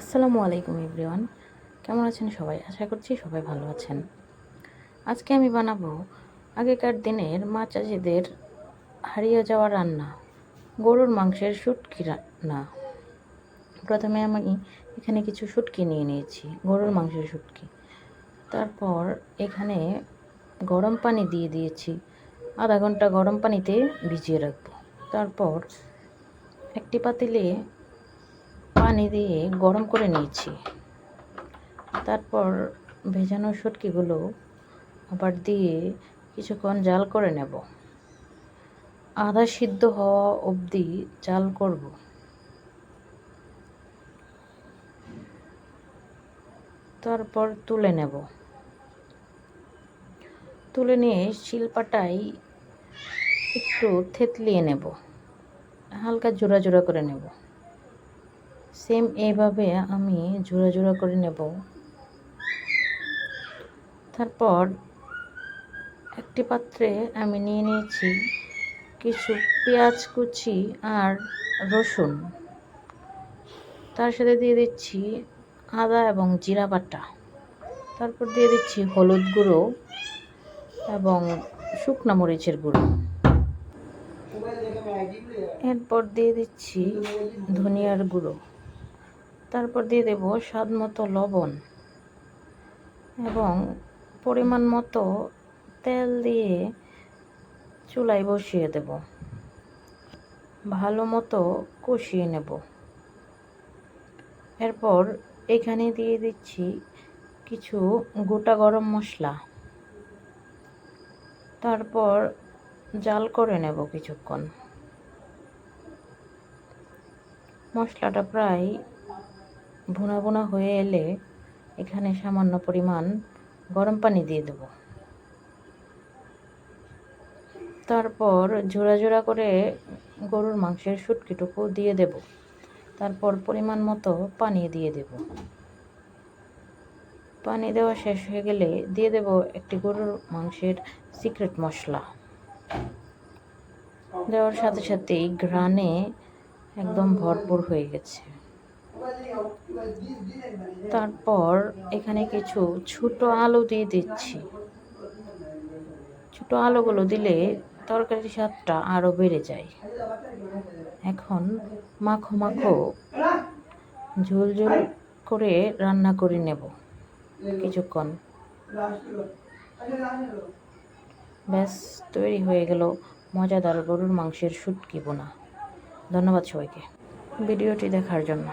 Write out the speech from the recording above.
আসসালামু আলাইকুম এভরিওয়ান। কেমন আছেন সবাই? আশা করছি সবাই ভালো আছেন। আজকে আমি বানাবো আগেকার দিনের মা চাষিদের হারিয়ে যাওয়া রান্না, গরুর মাংসের শুটকি রান্না। প্রথমে আমি এখানে কিছু শুটকি নিয়ে নিয়েছি, গরুর মাংসের শুটকি। তারপর এখানে গরম পানি দিয়ে দিয়েছি, আধা ঘণ্টা গরম পানিতে ভিজিয়ে রাখব। তারপর একটি পাতিলে পানি দিয়ে গরম করে নিয়েছি। তারপর ভেজানো শুটকিগুলো আবার দিয়ে কিছুক্ষণ জাল করে নেব। আধা সিদ্ধ হওয়া অবধি জাল করব। তারপর তুলে নেব। তুলে নিয়ে শিলপাটায় একটু থেতলিয়ে নেব। হালকা জোড়া জোড়া করে নেব। সেম এইভাবে আমি জোড়া জোড়া করে নেব। তারপর একটি পাত্রে আমি নিয়ে নিয়েছি কিছু পেঁয়াজ কুচি আর রসুন। তার সাথে দিয়ে দিচ্ছি আদা এবং জিরা বাটা। তারপর দিয়ে দিচ্ছি হলুদ গুঁড়ো এবং শুকনা মরিচের গুঁড়ো। এরপর দিয়ে দিচ্ছি ধনিয়ার গুঁড়ো। তারপর দিয়ে দেব স্বাদ মতো লবণ এবং পরিমাণ মতো তেল দিয়ে চুলায় বসিয়ে দেব। ভালো মতো কষিয়ে নেব। এরপর এখানে দিয়ে দিচ্ছি কিছু গোটা গরম মশলা। তারপর জাল করে নেব কিছুক্ষণ। মশলাটা প্রায় ভুনা ভুনা হয়ে এলে এখানে সামান্য পরিমাণ গরম পানি দিয়ে দেব। তারপর জোড়া জোড়া করে গরুর মাংসের শুটকিটুকু দিয়ে দেব। তারপর পরিমাণ মতো পানি দিয়ে দেব। পানি দেওয়া শেষ হয়ে গেলে দিয়ে দেব একটি গরুর মাংসের সিক্রেট মশলা। দেওয়ার সাথে সাথেই ঘ্রাণে একদম ভরপুর হয়ে গেছে। তারপর এখানে কিছু ছোট আলু দিয়ে দিচ্ছি। ছোট আলুগুলো দিলে তরকারির স্বাদটা আরও বেড়ে যায়। এখন মাখো মাখো ঝোল ঝোল করে রান্না করে নেব কিছুক্ষণ। ব্যাস, তৈরি হয়ে গেল মজাদার গরুর মাংসের শুটকি বোনা। ধন্যবাদ সবাইকে। ভিডিওটি দেখার জন্য।